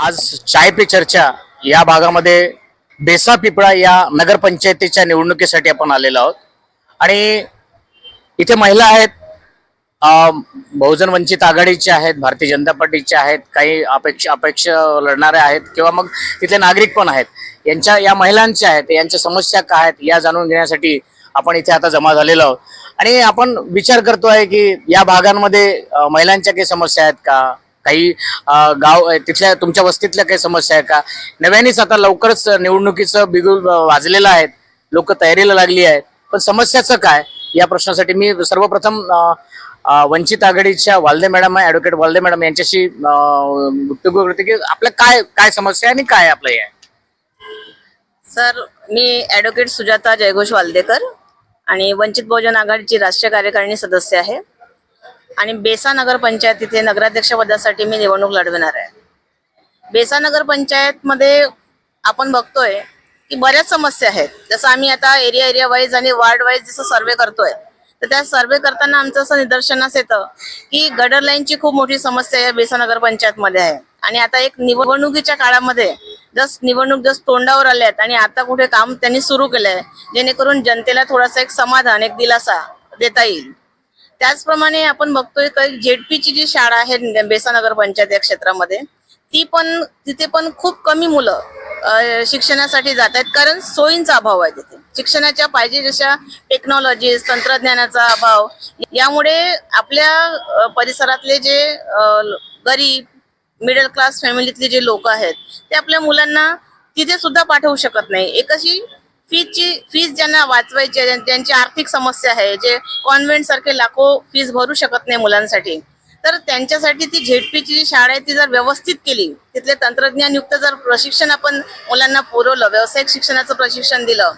आज चाय पे चर्चा या भागामध्ये बेसा पिपळा या नगरपंचायतीच्या निवडणुकीसाठी आपण आलेलो आहोत. आणि इथे महिला आहेत बहुजन वंचित आघाडीच्या आहेत भारतीय जनता पार्टीच्या आहेत काही अपेक्ष अपेक्ष लढणाऱ्या आहेत किंवा मग तिथले नागरिक पण आहेत. यांच्या या महिलांच्या आहेत यांच्या समस्या काय आहेत या जाणून घेण्यासाठी आपण इथे आता जमा झालेलो आहोत. आणि आपण विचार करतो आहे की या भागांमध्ये महिलांच्या काही समस्या आहेत का? काही गाव तिथल्या तुमच्या वस्तीतल्या काही समस्या आहे का? नव्यानेच आता लवकरच निवडणुकीचं बिगुल वाजलेलं आहे लोक तयारीला लागली आहेत. पण समस्याचं काय? या प्रश्नासाठी मी सर्वप्रथम वंचित आघाडीच्या वालदे मॅडम आहे ऍडव्होकेट वालदे मॅडम यांच्याशी अं, करते की आपलं काय काय समस्या आहे आणि काय आपलं हे आहे? सर मी ॲडव्होकेट सुजाता जयघोष वालदेकर आणि वंचित बहुजन आघाडीची राष्ट्रीय कार्यकारिणी सदस्य आहे. आणि बेसा नगर पंचायत इथे नगराध्यक्ष पदासाठी मी निवडणूक लढविणार आहे. बेसा नगर पंचायतमध्ये आपण बघतोय की बऱ्याच समस्या आहेत. जसं आम्ही आता एरिया एरिया वाईज आणि वार्ड वाईज जसं सर्वे करतोय तर त्या सर्वे करताना आमचं असं निदर्शनास येतं की गडर लाईनची खूप मोठी समस्या या बेसा नगर पंचायतमध्ये आहे. आणि आता एक निवडणुकीच्या काळामध्ये जस्ट निवडणूक जस्ट तोंडावर आल्या आहेत आणि आता कुठे काम त्यांनी सुरू केलंय जेणेकरून जनतेला थोडासा एक समाधान एक दिलासा देता येईल. त्याचप्रमाणे आपण बघतोय काही जेडपीची जी शाळा आहे बेसानगर पंचायत या क्षेत्रामध्ये ती पण तिथे पण खूप कमी मुलं शिक्षणासाठी जात आहेत. कारण सोयींचा अभाव आहे तिथे. शिक्षणाच्या पाहिजे जशा टेक्नॉलॉजीज तंत्रज्ञानाचा अभाव यामुळे आपल्या परिसरातले जे गरीब मिडल क्लास फॅमिलीतले जे लोक आहेत ते आपल्या मुलांना तिथे सुद्धा पाठवू शकत नाही. एक अशी फीजची फीज ज्यांना वाचवायची ज्यांची आर्थिक समस्या आहे जे कॉन्व्हेंट सारखे लाखो फीज भरू शकत नाही मुलांसाठी. तर त्यांच्यासाठी ती झेडपीची जी शाळा आहे ती जर व्यवस्थित केली तिथले तंत्रज्ञानयुक्त जर प्रशिक्षण आपण मुलांना पुरवलं व्यावसायिक शिक्षणाचं प्रशिक्षण दिलं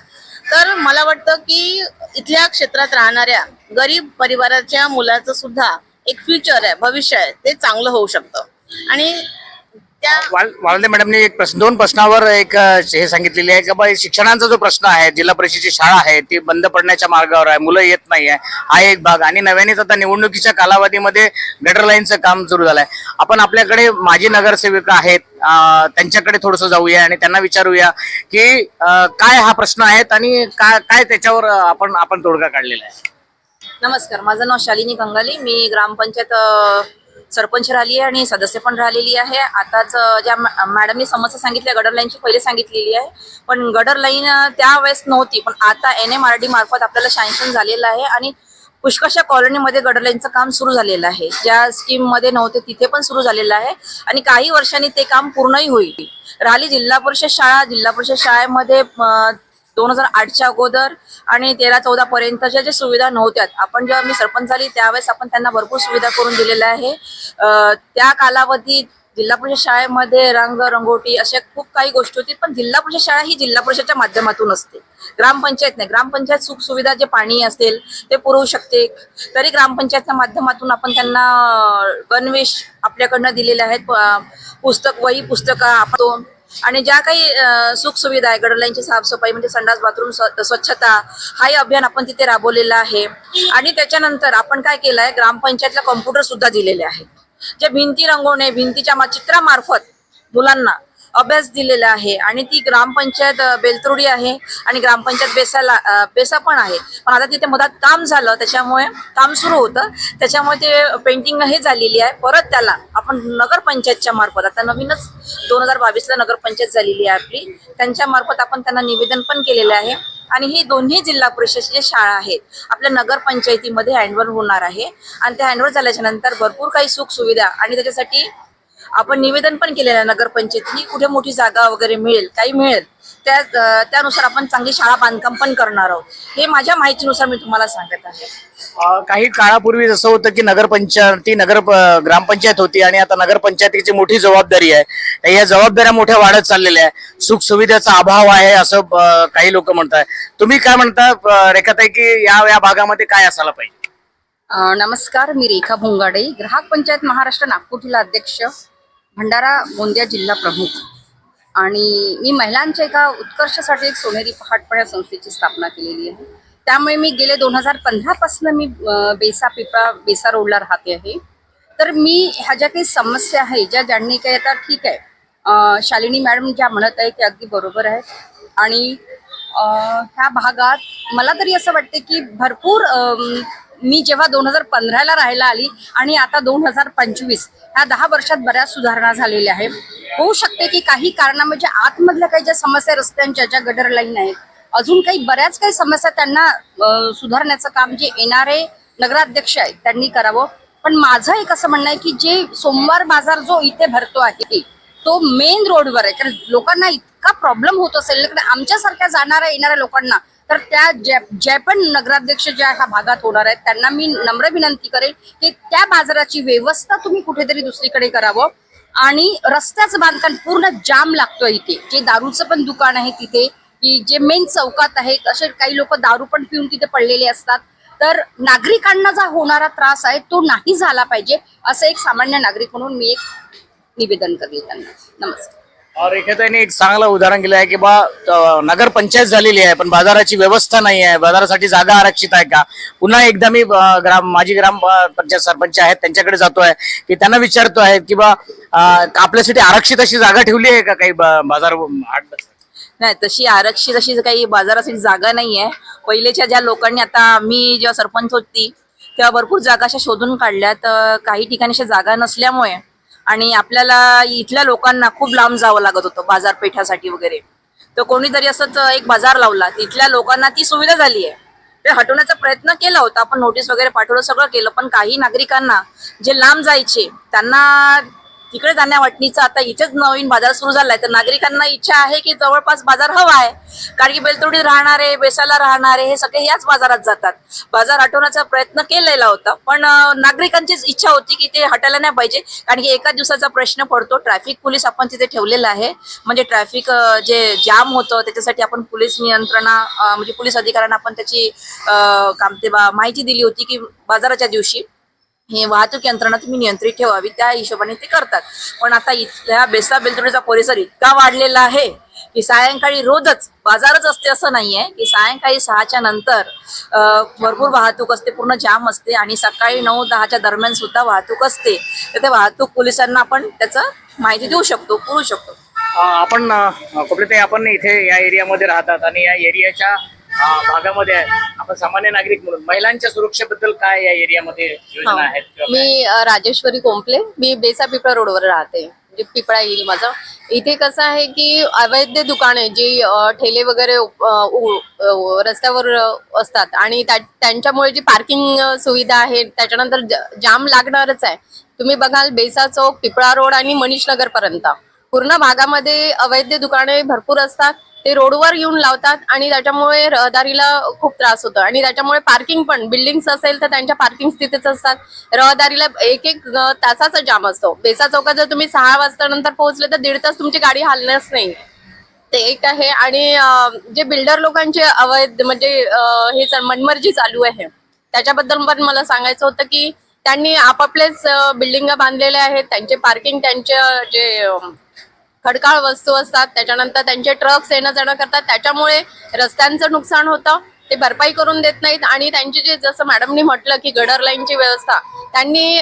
तर मला वाटतं की इथल्या क्षेत्रात राहणाऱ्या गरीब परिवाराच्या मुलाचं सुद्धा एक फ्युचर आहे भविष्य आहे ते चांगलं होऊ शकतं. आणि वालदे मॅडमने एक प्रश्न दोन प्रश्नावर एक हे सांगितलेले आहे की शिक्षणाचा जो प्रश्न आहे जिल्हा परिषदेची शाळा आहे ती बंद पडण्याच्या मार्गावर आहे मुलं येत नाही आहे हा एक भाग. आणि नव्यानेच आता निवडणुकीच्या कालावधीमध्ये गटर लाईनचं काम सुरू झालंय. आपण आपल्याकडे माजी नगरसेविका आहेत त्यांच्याकडे थोडस जाऊया आणि त्यांना विचारूया की काय हा प्रश्न आहेत आणि काय काय त्याच्यावर आपण आपण तोडगा काढलेला आहे. नमस्कार माझं नाव शालिनी कंगाली मी ग्रामपंचायत सरपंच राहिली आहे आणि सदस्य पण राहिलेली आहे. आताच ज्या मॅडमनी समस्या सांगितल्या गडर लाईनची पहिले सांगितलेली आहे. पण गडर लाईन त्यावेळेस नव्हती. पण आता एन एम आर डी मार्फत आपल्याला शँक्शन झालेलं आहे आणि पुष्कळशा कॉलनीमध्ये गडर लाईनचं काम सुरू झालेलं आहे. ज्या स्कीममध्ये नव्हते तिथे पण सुरू झालेलं आहे. आणि काही वर्षांनी ते काम पूर्णही होईल. राहिली जिल्हा परिषद शाळा जिल्हा परिषद शाळेमध्ये दोन हजार आठच्या अगोदर आणि तेरा चौदा पर्यंतच्या ज्या सुविधा नव्हत्या आपण जेव्हा मी सरपंच झाली त्यावेळेस आपण त्यांना भरपूर सुविधा करून दिलेल्या आहे. त्या कालावधीत जिल्हा परिषद शाळेमध्ये रंग रंगोटी अशा खूप काही गोष्टी होती पण जिल्हा परिषद शाळा ही जिल्हा परिषदच्या माध्यमातून असते. ग्रामपंचायत नाही ग्रामपंचायत सुख सुविधा जे पाणी असेल ते पुरवू शकते. तरी ग्रामपंचायतच्या माध्यमातून आपण त्यांना गणवेश आपल्याकडनं दिलेले आहेत. पुस्तक वही पुस्तकं आपण आणि ज्या काही सुख सुविधा आहे गडलाईनची साफसफाई म्हणजे संडास बाथरूम स्वच्छता हाही अभियान आपण तिथे राबवलेलं आहे. आणि त्याच्यानंतर आपण काय केलं आहे ग्रामपंचायतला कॉम्प्युटर सुद्धा दिलेले आहेत. जे भिंती रंगवणे भिंतीच्या चित्रामार्फत मुलांना अभ्यास दिलेला आहे आणि ती ग्रामपंचायत अ, आहे आणि ग्रामपंचायत बेसाला बेसा पण आहे. पण आता तिथे मधात काम झालं त्याच्यामुळे काम सुरू होतं. त्याच्यामुळे ते पेंटिंग हे झालेली आहे. परत त्याला आपण नगरपंचायतच्या मार्फत आता नवीनच दोन हजार बावीसला नगरपंचायत झालेली आहे आपली. त्यांच्या मार्फत आपण त्यांना निवेदन पण केलेलं आहे. आणि ही दोन्ही जिल्हा परिषदच्या शाळा आहेत. आपल्या नगरपंचायतीमध्ये हँडवर होणार आहे. आणि त्या हँडवर झाल्याच्यानंतर भरपूर काही सुखसुविधा आणि त्याच्यासाठी आपण निवेदन पण केलेलं आहे नगरपंचायतीने कुठे मोठी जागा वगैरे मिळेल काही मिळेल त्या त्यानुसार आपण चांगली शाळा बांधकाम पण करणार आहोत. हे माझ्या माहितीनुसार मी तुम्हाला सांगत आहे. काही काळापूर्वी जसं होतं की नगरपंचायत ती नगर ग्रामपंचायत होती आणि आता नगरपंचायतीची मोठी जबाबदारी आहे. या जबाबदाऱ्या मोठ्या वाढत चाललेल्या आहे. सुख सुविधेचा अभाव आहे असं काही लोक म्हणताय तुम्ही काय म्हणता रेखाताई की या या भागामध्ये काय असायला पाहिजे? नमस्कार मी रेखा भोंगाडे ग्राहक पंचायत महाराष्ट्र नागपूर जिल्हा अध्यक्ष. भंडारा गोंदिया जिल्हा प्रमुख. आणि मी महिलांच्या एका उत्कर्षासाठी एक सोनेरी पहाटपण या संस्थेची स्थापना केलेली आहे. त्यामुळे मी गेले दोन हजार पंधरापासून मी बेसा पिपळा बेसा रोडला राहते आहे. तर मी ह्या ज्या काही समस्या आहे ज्या ज्यांनी काही आता ठीक आहे शालिनी मॅडम ज्या म्हणत आहे ते अगदी बरोबर आहे आणि ह्या भागात मला तरी असं वाटते की भरपूर मी जेव्हा दोन हजार पंधराला राहायला आली आणि आता दोन हजार पंचवीस ह्या दहा वर्षात बऱ्याच सुधारणा झालेल्या आहेत. होऊ शकते की काही कारणा म्हणजे आतमधल्या काही ज्या समस्या रस्त्यांच्या ज्या गडर लाईन आहेत अजून काही बऱ्याच काही समस्या त्यांना सुधारण्याचं काम जे येणारे नगराध्यक्ष आहेत त्यांनी करावं. पण माझं एक असं म्हणणं आहे की जे सोमवार बाजार जो इथे भरतो आहे तो मेन रोडवर आहे. कारण लोकांना इतका प्रॉब्लेम होत असेल कारण आमच्यासारख्या जाणाऱ्या येणाऱ्या लोकांना तर त्या ज्या ज्या पण नगराध्यक्ष ज्या ह्या भागात होणार आहेत त्यांना मी नम्र विनंती करेन की त्या बाजाराची व्यवस्था तुम्ही कुठेतरी दुसरीकडे करावं. आणि रस्त्याचं बांधकाम पूर्ण जाम लागतोय इथे. जे दारूचं पण दुकान आहे तिथे की जे मेन चौकात आहे असे काही लोक दारू पण पिऊन तिथे पडलेले असतात. तर नागरिकांना जा होणारा त्रास आहे तो नाही झाला पाहिजे असं एक सामान्य नागरिक म्हणून मी एक निवेदन करेल त्यांना. नमस्कार. रेखाताईने एक चांगलं उदाहरण दिलं आहे की बा नगर पंचायत झालेली आहे पण बाजाराची व्यवस्था नाही आहे बाजारासाठी जागा आरक्षित आहे का? पुन्हा एकदा मी ग्राम माजी ग्राम पंचायत सरपंच आहेत त्यांच्याकडे जातोय की त्यांना विचारतो आहे की बा आपल्यासाठी आरक्षित अशी जागा ठेवली आहे का काही बाजार नाही तशी आरक्षित अशी काही बाजारासाठी जागा नाही आहे. पहिलेच्या ज्या लोकांनी आता मी जेव्हा सरपंच होती तेव्हा भरपूर जागा अशा शोधून काढल्या तर काही ठिकाणी अशा जागा नसल्यामुळे आणि आपल्याला इथल्या लोकांना खूप लांब जावं लागत होतं बाजारपेठासाठी वगैरे. तर कोणीतरी असंच एक बाजार लावला. तिथल्या लोकांना ती सुविधा झाली आहे ते हटवण्याचा प्रयत्न केला होता आपण नोटीस वगैरे पाठवलं सगळं केलं पण काही नागरिकांना जे लांब जायचे त्यांना तिकडे जाण्या वाटणीचं आता इथेच नवीन बाजार सुरू झालाय. तर नागरिकांना इच्छा आहे की जवळपास बाजार हवा आहे. कारण की बेलतोडीत राहणारे बेसाला राहणारे हे सगळे याच बाजारात जातात. बाजार हटवण्याचा प्रयत्न केलेला होता. पण नागरिकांचीच इच्छा होती की ते हटायला नाही पाहिजे. कारण की एका दिवसाचा प्रश्न पडतो. ट्रॅफिक पोलीस आपण तिथे ठेवलेला आहे. म्हणजे ट्रॅफिक जे जाम होतं त्याच्यासाठी आपण पोलीस नियंत्रणा म्हणजे पोलीस अधिकाऱ्यांना आपण त्याची काम ते बा- माहिती दिली होती की बाजाराच्या दिवशी. हे वाहतूक यंत्रणा तुम्ही नियंत्रित ठेवावी त्या हिशोबाने ते करतात. पण आता इथल्या बेसा बेलतोडीचा परिसर इतका वाढलेला आहे की सायंकाळी रोजच बाजारच असते असं नाहीये की सायंकाळी सहाच्या नंतर भरपूर वाहतूक असते पूर्ण जाम असते आणि सकाळी नऊ दहाच्या दरम्यान सुद्धा वाहतूक असते. तर त्या वाहतूक पोलिसांना आपण त्याचं माहिती देऊ शकतो पुरू शकतो. आपण आपण इथे या एरियामध्ये राहतात आणि या एरियाच्या भागामध्ये आहे. आपण सामान्य नागरिक म्हणून महिलांच्या सुरक्षेबद्दल काय या एरियामध्ये योजना आहेत किंवा काय? मी अ, राजेश्वरी कोंपले मी बेसा पिपळा रोडवर राहते. म्हणजे पिपळा येईल माझं. इथे कसं आहे की अवैध दुकाने जी अ, ठेले वगैरे उप- अ, उ- अ, रस्त्यावर अ, असतात. आणि त्या- त्यांच्यामुळे जी पार्किंग सुविधा आहे त्याच्यानंतर ज- जाम लागणारच आहे. तुम्ही बघाल बेसा चौक पिपळा रोड आणि मनीष नगर पर्यंत. पूर्ण भागामध्ये अवैध दुकाने भरपूर असतात. ते रोडवर येऊन लावतात आणि त्याच्यामुळे रहदारीला खूप त्रास होतो. आणि त्याच्यामुळे पार्किंग पण बिल्डिंग्स असेल तर त्यांच्या पार्किंग तिथेच असतात. रहदारीला एक एक तासाचा जाम असतो. बेसा चौकात जर तुम्ही सहा वाजता नंतर पोहोचले तर दीड तास तुमची गाडी हलण्यास नाही. ते एक आहे. आणि जे बिल्डर लोकांचे अवैध म्हणजे हे मनमर्जी चालू आहे. त्याच्याबद्दल पण मला सांगायचं होतं की त्यांनी आपापलेच बिल्डिंग बांधलेल्या आहेत. त्यांचे पार्किंग त्यांचे जे खडकाळ वस्तू असतात त्याच्यानंतर त्यांचे ट्रक्स येणं जाणं करतात त्याच्यामुळे रस्त्यांचं नुकसान होतं. ते भरपाई करून देत नाहीत आणि त्यांची जे जसं मॅडमनी म्हटलं की गडर लाईनची व्यवस्था त्यांनी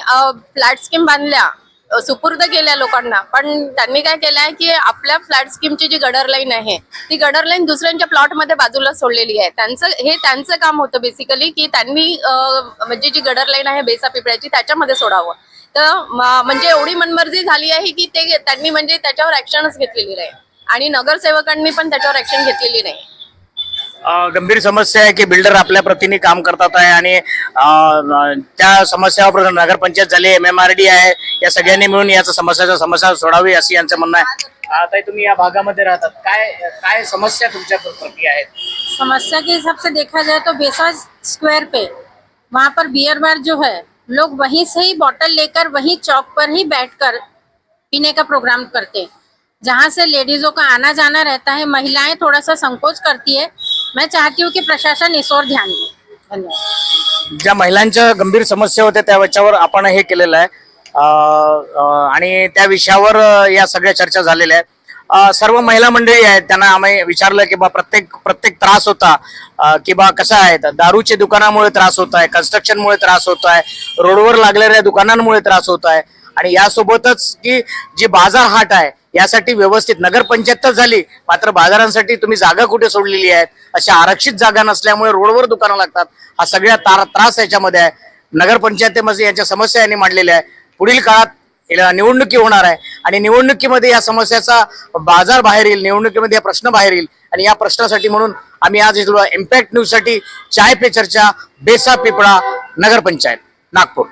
फ्लॅट स्कीम बांधल्या सुपूर्द केल्या लोकांना. पण त्यांनी काय केलंय की आपल्या फ्लॅट स्कीमची जी गडर लाईन आहे ती गडर लाईन दुसऱ्यांच्या प्लॉटमध्ये बाजूला सोडलेली आहे. त्यांचं हे त्यांचं काम होतं बेसिकली की त्यांनी म्हणजे जी गडर लाईन आहे बेसा पिपळ्याची त्याच्यामध्ये सोडावं. तर म- म्हणजे एवढी मनमर्जी झाली आहे की ते त्यांनी म्हणजे त्याच्यावर ऍक्शनच घेतलेली नाही. आणि नगरसेवकांनी पण त्याच्यावर ऍक्शन घेतलेली नाही. अं, गंभीर समस्या आहे की बिल्डर आपल्या प्रतीने काम करतात आहे आणि त्या समस्यावर नगरपंचायत झाली एम एम आर डी आहे या सगळ्यांनी मिळून याचा समस्याचा समस्या सोडावी असं यांचं म्हणणं आहे. आता तुम्ही या भागामध्ये राहतात. काय काय समस्या तुमच्या प्रती आहेत? समस्या के हिसाब से देखा जाए तो बेसा स्क्वायर पे वहाँ पर बियर बार जो है लोग वहीं से ही बॉटल लेकर वहीं चौक पर ही बैठकर पीने का प्रोग्राम करते हैं। जहाँ से लेडीजों का आना जाना रहता है महिलाएं थोड़ा सा संकोच करती है। मैं चाहती हूँ कि प्रशासन इस ओर ध्यान दे। धन्यवाद। ज्या महिलांच्या गंभीर समस्या होत्या त्या विषयावर आपण हे केलेलं आहे. आणि त्या विषयावर या सगळ्या चर्चा झालेल्या आहेत. सर्व महिला मंडळी आहेत त्यांना आम्ही विचारलं की बा प्रत्येक प्रत्येक त्रास होता. की बा कसा आहे? दारूच्या दुकानामुळे त्रास होत आहे कन्स्ट्रक्शनमुळे त्रास होत आहे रोडवर लागलेल्या दुकानांमुळे त्रास होत आहे. आणि यासोबतच की जी बाजार हाट आहे यासाठी व्यवस्थित नगरपंचायत तर झाली मात्र बाजारांसाठी तुम्ही जागा कुठे सोडलेली आहेत? अशा आरक्षित जागा नसल्यामुळे रोडवर दुकानं लागतात. हा सगळ्या त्रास याच्यामध्ये आहे. नगरपंचायतीमध्ये यांच्या समस्या यांनी मांडलेल्या आहे पुढील काळात निवडणुकी होणार आहे. आणि निवडणुकीमध्ये या समस्याचा बाजार बाहेर येईल निवडणुकीमध्ये हा प्रश्न बाहेर येईल. आणि या प्रश्नासाठी म्हणून आम्ही आज इम्पॅक्ट न्यूजसाठी चाय पे चर्चा बेसा पिपळा नगरपंचायत नागपूर.